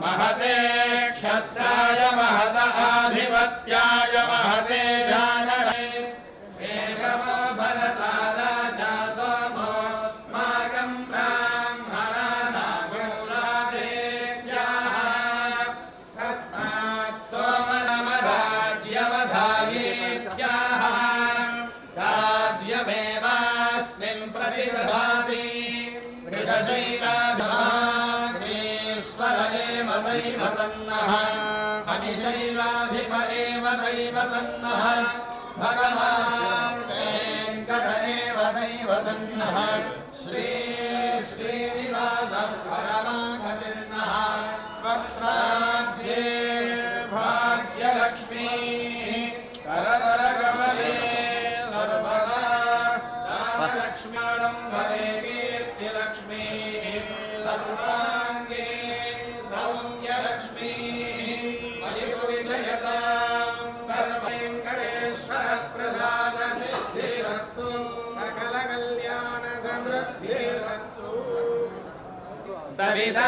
महते क्षत्राय महत आधिपत्याय महते जानरे वृषशैलाधीश्वर एव दैव तन्नः हनिशैलाधिप एव दैव तन्नः भगवान् वेङ्कट एव दैव तन्नः श्री श्रीनिवासं सविता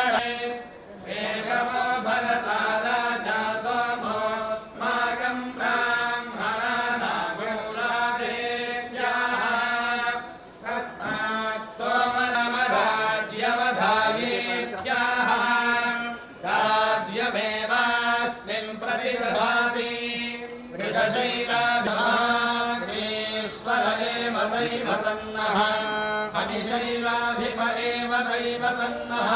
दैव तन्नः हनिशैलाधिप एव दैव तन्नः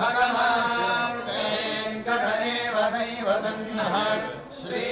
भगवान् वेङ्कट एव दैव तन्नः श्री